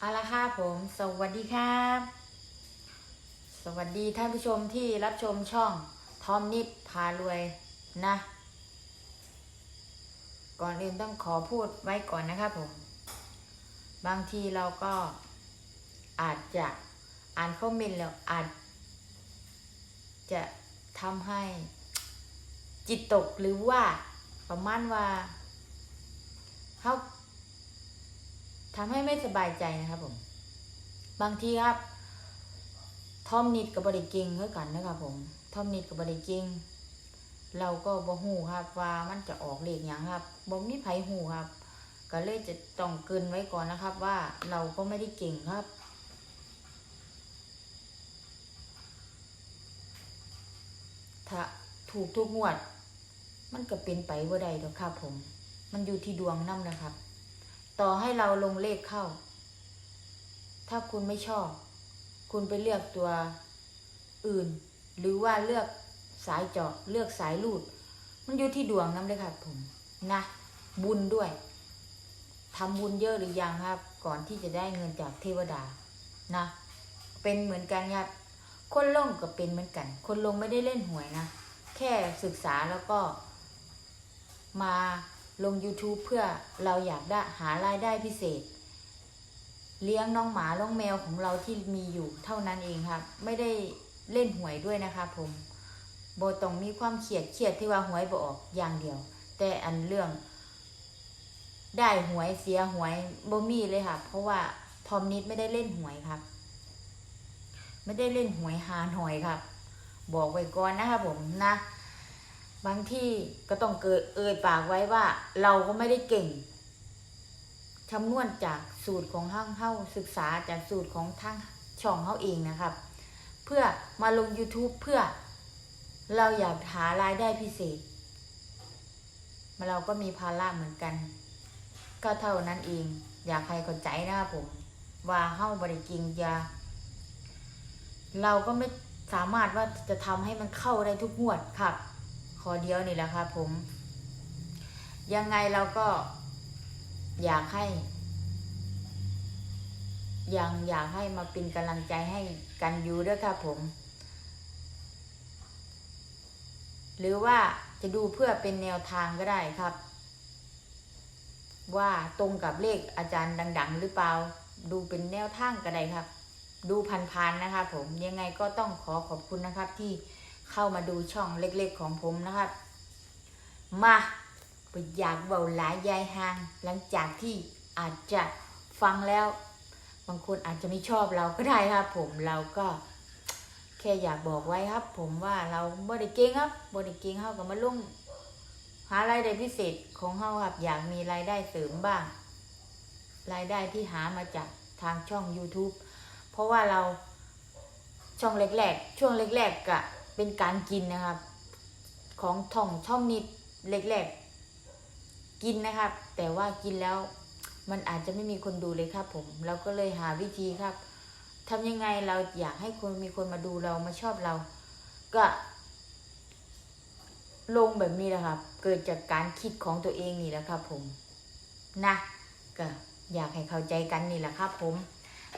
เอาละค่ะผม สวัสดีครับ สวัสดีท่านผู้ชมที่รับชมช่องทอมนิดพารวยนะ ก่อนอื่นต้องขอพูดไว้ก่อนนะครับผม บางทีเราก็อาจจะอ่านคอมเมนต์แล้วอาจ จะทำให้จิตตกหรือว่าประมาณว่าเขา ทำให้ไม่สบายใจนะครับผม บางทีครับ ทอมนิดกับบริเกิงเท่ากันนะครับผม ทอมนิดกับบริเกิง เราก็บ่ฮู้ครับว่ามันจะออกเลขหยังครับบ่มีไผฮู้ครับ ก็เลยจะต้องเกินไว้ก่อนนะครับ ว่าเราก็ไม่ได้เก่งครับถ้าถูกทุกงวด มันก็เป็นไปบ่ได้ดอกครับผม มันอยู่ที่ดวงนำนะครับ ต่อให้เราลงเลขเข้า ถ้าคุณไม่ชอบ คุณไปเลือกตัวอื่น หรือว่าเลือกสายเจาะเลือกสายลูด มันอยู่ที่ดวงนั่นเลยครับผมนะ บุญด้วยทำบุญเยอะหรือยังครับ ก่อนที่จะได้เงินจากเทวดานะ เป็นเหมือนกันครับคนลงก็เป็นเหมือนกัน คนลงไม่ได้เล่นหวยนะ แค่ศึกษาแล้วก็มา ลง YouTube เพื่อเราอยากได้หารายได้พิเศษ เลี้ยงน้องหมาน้องแมวของเราที่มีอยู่เท่านั้นเองครับ ไม่ได้เล่นหวยด้วยนะคะผมโบต้องมีความเครียดเครียดที่ว่าหวยบออกอย่างเดียว แต่อันเรื่อง ได้หวยเสียหวยโบมีเลยค่ะ เพราะว่าทอมนิดไม่ได้เล่นหวยครับ ไม่ได้เล่นหวยหาหน่อยครับ บอกไว้ก่อนนะคะผมนะ บางที่ก็ต้องเกิดเอ่ยปากไว้ว่า เราก็ไม่ได้เก่งคำนวณจากสูตรของห้างเฮ้าศึกษาจากสูตรของทางช่องเฮ้าเองนะครับ เพื่อมาลง YouTube เพื่อเราอยากหารายได้พิเศษมาเราก็มีภาระเหมือนกัน ก็เท่านั้นเอง อยากให้เข้าใจนะครับผม ว่าเฮ้าบริกิงยาเราก็ไม่สามารถว่าจะทำให้มันเข้าได้ทุกงวดครับ อเดียวนี่แหละครับผม ยังไงเราก็อยากให้ ยังอยากให้มาเป็นกำลังใจให้กันอยู่ด้วยครับผม หรือว่าจะดูเพื่อเป็นแนวทางก็ได้ครับ ว่าตรงกับเลขอาจารย์ดัง ๆ หรือเปล่า ดูเป็นแนวทางก็ได้ครับ ดูพันๆนะครับผมยังไงก็ต้องขอขอบคุณนะครับที่ เข้ามาดูช่องเล็กๆของผมนะครับ มาไปอยากเบาหลายยายหาง หลังจากที่อาจจะฟังแล้ว บางคนอาจจะไม่ชอบเราก็ได้ครับ ผมเราก็แค่อยากบอกไว้ครับ ผมว่าเราบริเก่งครับบริเก่งเข้ากับมาลุ่งหารายได้พิเศษของเฮาครับอยากมีรายได้เสริมบ้าง รายได้ที่หามาจากทางช่อง YouTube เพราะว่าเราช่องแรกๆ ช่วงแรกๆกะ เป็นการกินนะครับ ของท่องช่องนิดแรกๆ กินนะครับ แต่ว่ากินแล้วมันอาจจะไม่มีคนดูเลยครับผมเราก็เลยหาวิธีครับทำยังไงเราอยากให้คนมีคนมาดูเรามาชอบเรา ก็ ลงแบบนี้แหละครับ เกิดจากการคิดของตัวเองนี่แหละครับ ผมนะก็อยากให้เข้าใจกันนี่แหละครับ ผม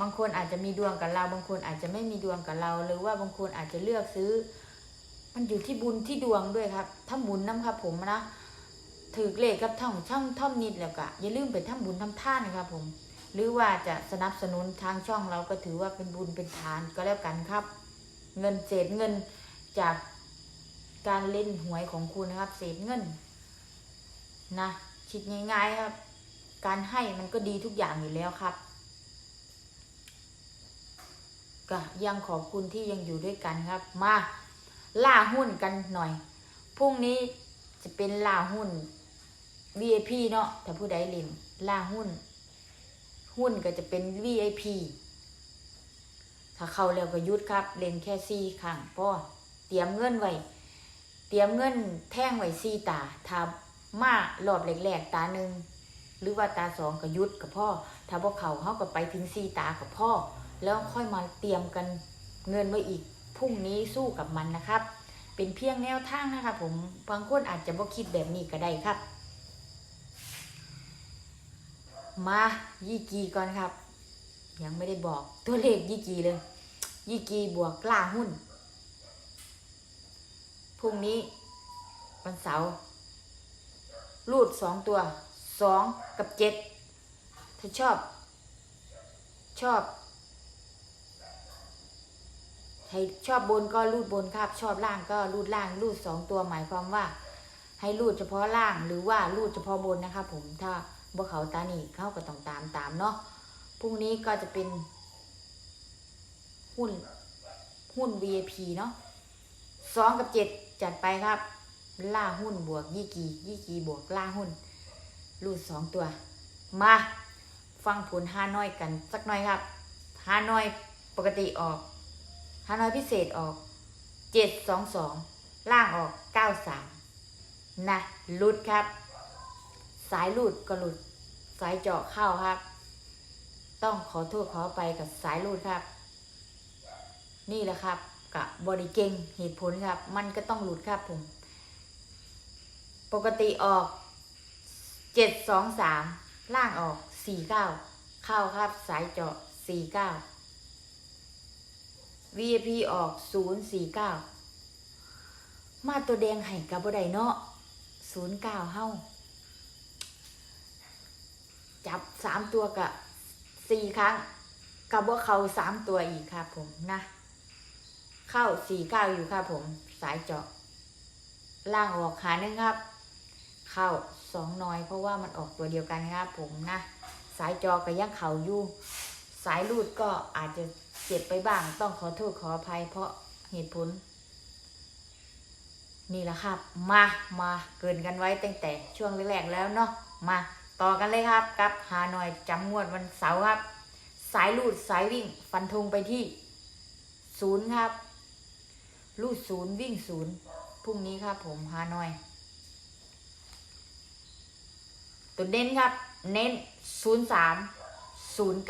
บางคนอาจจะมีดวงกับเรา บางคนอาจจะไม่มีดวงกับเรา หรือว่าบางคนอาจจะเลือกซื้อ มันอยู่ที่บุญที่ดวงด้วยครับถ้าบุญน้ำครับผมนะถือเลขกับท่องช่องท่อมนิดแล้วก็อย่าลืมไปทำบุญทำท่านนะครับผม หรือว่าจะสนับสนุนทางช่องเราก็ถือว่าเป็นบุญเป็นทานก็แล้วกันครับ เงินเศษเงินจากการเล่นหวยของคุณนะครับ เศษเงินนะคิดง่ายๆครับ การให้มันก็ดีทุกอย่างอยู่แล้วครับก็ยังขอบคุณที่ยังอยู่ด้วยกันครับ มา ล่าหุ้นกันหน่อย พรุ่งนี้จะเป็นล่าหุ้น VIP เนาะถ้าผู้ใดเล่นล่าหุ้น หุ้นก็จะเป็น VIP ถ้าเข้าแล้วก็ยุดครับ เล่นแค่สี่ครั้งพ่อเตรียมเงินไว้ เตรียมเงินแท่งไว้สี่ตาถ้ามารอบแรกๆตาหนึ่งหรือว่าตาสองก็ยุดกับพ่อ ถ้าพวกเขาเขาก็ไปถึงสี่ตากับพ่อ แล้วค่อยมาเตรียมกันเงินไว้อีก พรุ่งนี้สู้กับมันนะครับ เป็นเพียงแนวทางนะครับผมบางคนอาจจะบ่คิดแบบนี้ก็ได้ครับ มายี่กีก่อนครับ ยังไม่ได้บอกตัวเลขยี่กีเลย ยี่กีบวกล่าหุ้นพรุ่งนี้วันเสาร์รูดสองตัวสองกับเจ็ดถ้าชอบ ชอบ ใครชอบบนก็รูดบนครับ ชอบล่างก็รูดล่างรูดสองตัวหมายความว่า ให้รูดเฉพาะล่างหรือว่ารูดเฉพาะบนนะครับผมถ้าบ่เขาตานี่เข้าก็ต้องตามตามเนาะพรุ่งนี้ก็จะเป็นหุ้นหุ้น VIP เนาะสองกับเจ็ดจัดไปครับ ล่าหุ้นบวกยี่กียี่กีบวกล่าหุ้น รูดสองตัว มาฟังผลฮานอยกันสักหน่อยครับฮานอยปกติออก ฮานอยพิเศษออกเจ็ดสองสองล่างออกเก้าสามนะลุดครับ สายหลุดก็หลุด สายเจาะเข้าครับ ต้องขอโทษขอไปกับสายหลุดครับ นี่แหละครับกับบริเก่งเหตุผลครับ มันก็ต้องหลุดครับผม ปกติออกเจ็ดสองสามล่างออกสี่เก้าเข้าครับสายเจาะสี่เก้า VIP ออกศูนย์สี่เก้ามาตัวแดงให้กับบไดเนาะศูนย์เก้าเฮ้าจับสามตัวกับสี่ครั้งกับว่าเขาสามตัวอีกครับผมนะ เข้าสี่เก้าอยู่ครับผมสายเจาะล่างออกขาหนึ่งครับ เข้าสองน้อยเพราะว่ามันออกตัวเดียวกันครับผมนะ สายจอกับยังเขาอยู่ สายรูดก็อาจจะ เจ็บไปบ้าง ต้องขอโทษขออภัย เพราะเหตุผล นี่แหละครับ มามาเกินกันไว้ตั้งแต่ช่วงแรกๆแล้วเนาะมาต่อกันเลยครับกับหาหน่อยจำงวดวันเสาร์ครับ สายรูดสายวิ่ง ฟันธงไปที่ศูนย์ครับรูดศูนย์วิ่งศูนย์พรุ่งนี้ครับผมฮานอยตัวเน้นครับ เน้นศูนย์สามศูนย์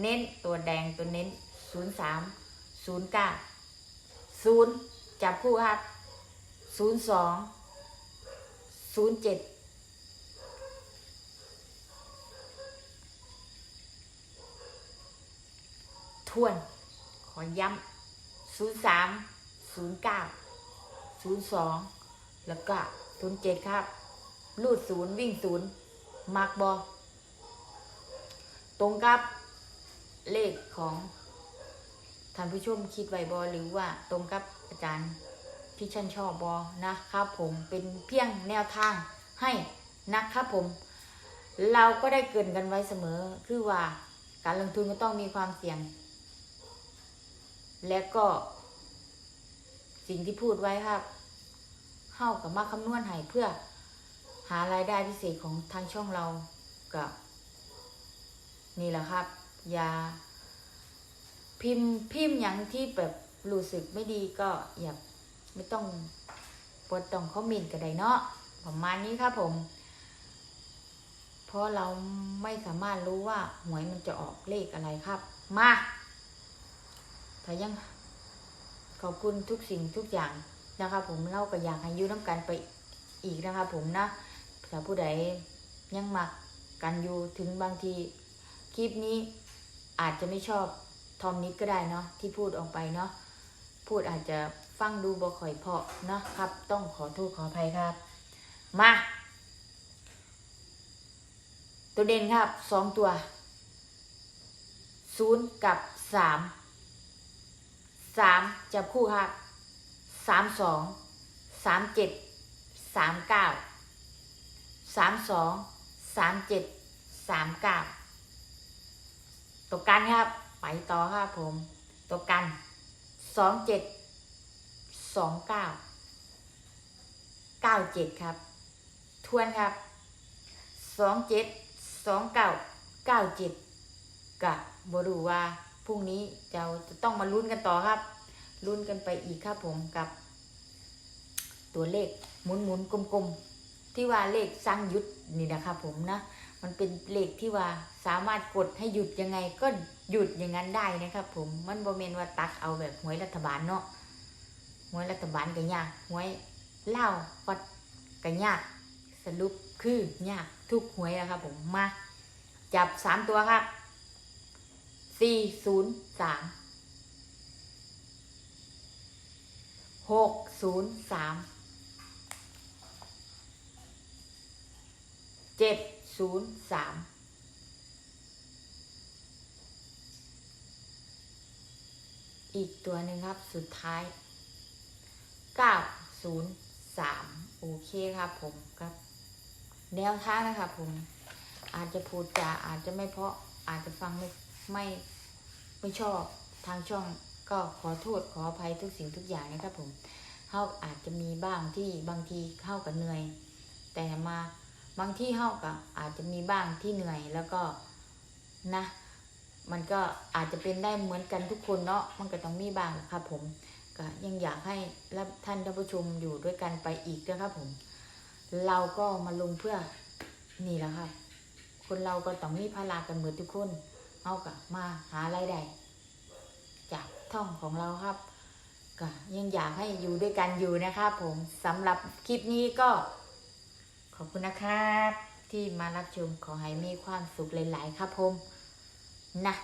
เน้นตัวแดงตัวเน้นศูนย์สามศูนย์เก้าศูนย์จับคู่ครับศูนย์สองศูนย์เจ็ดทวน ขอย้ำศูนย์สามศูนย์เก้าศูนย์สองแล้วก็ศูนย์เจ็ดครับ ลูดศูนย์วิ่งศูนย์มาร์กบอตรงกับ เลขของท่านผู้ชมคิดไว้บอหรือว่าตรงกับอาจารย์ที่ฉันชอบบอนะครับผมเป็นเพียงแนวทางให้นะครับผม เราก็ได้เกินกันไว้เสมอ คือว่าการลงทุนก็ต้องมีความเสี่ยง และก็สิ่งที่พูดไว้ครับเข้ากับมาคำนวณให้เพื่อหารายได้พิเศษของทางช่องเรากับนี่แหละครับ อย่าพิมพ์พิมพ์อย่างที่แบบรู้สึกไม่ดีก็อย่าไม่ต้องปวดต้องคอมเมนต์ก็ได้เนาะประมาณนี้ครับผม เพราะเราไม่สามารถรู้ว่าหวยมันจะออกเลขอะไรครับ มาถ้ายังขอบคุณทุกสิ่งทุกอย่างนะครับผมเล่าก็อยากให้ยูน้ำกันไปอีกนะครับผมนะถ้าผู้ใดยังมักกันอยู่ถึงบางทีคลิปนี้ อาจจะไม่ชอบทอมนิดก็ได้เนาะที่พูดออกไปเนาะพูดอาจจะฟังดูบ่ค่อยเพาะเนาะครับ ต้องขอโทษขออภัยครับ มา ตัวเด่นครับสองตัวศูนย์กับสามสามจับคู่ครับสามสองสามเจ็ดสามเก้าสามสองสามเจ็ดสามเก้า ตกกันครับ ไปต่อครับผม ตกกันสองเจ็ดสองเก้าเก้าเจ็ดครับ ทวนครับสองเจ็ดสองเก้าเก้าเจ็ดกะบรูว่าพรุ่งนี้เราจะต้องมาลุ้นกันต่อครับลุ้นกันไปอีกครับผมกับ ตัวเลขหมุนหมุนๆกลมๆที่ว่าเลขสร้างยุดนี่นะครับผมนะ มันเป็นเลขที่ว่าสามารถกดให้หยุดยังไงก็หยุดอย่างนั้นได้นะครับ ผมมันโมเมนว่าตักเอาแบบหวยรัฐบาลเนาะหวยรัฐบาลก็ยากหวยเล่าวัดก็ยากสรุปคือยากทุกหวยนะครับ ผมมาจับสามตัวครับสี่ศูนย์สามหกศูนย์สามเจ็ด ศูนย์สามอีกตัวหนึ่งครับสุดท้ายเก้าศูนย์สามโอเคครับผมครับแนวทางนะครับผม อาจจะพูดจาอาจจะไม่เพราะอาจจะฟังไม่ไม่ไม่ชอบทางช่องก็ขอโทษขออภัยทุกสิ่งทุกอย่างนะครับผมเขาอาจจะมีบ้างที่บางทีเข้ากับเหนื่อย แต่มา บางที่เข้ากับอาจจะมีบ้างที่เหนื่อยแล้วก็นะ มันก็อาจจะเป็นได้เหมือนกันทุกคนเนาะมันก็ต้องมีบ้างครับผมก็ยังอยากให้รับท่านท่านผู้ชมอยู่ด้วยกันไปอีกนะครับผม เราก็มาลงเพื่อนี่แหละครับ คนเราก็ต้องมีภาระกันเหมือนทุกคนเอากะมาหารายได้จากท่องของเราครับก็ยังอยากให้อยู่ด้วยกันอยู่นะครับผมสำหรับคลิปนี้ก็ อบคุณนะครับ ที่มารับชมขอให้มีความสุขหลาย ๆ ครับผมนะ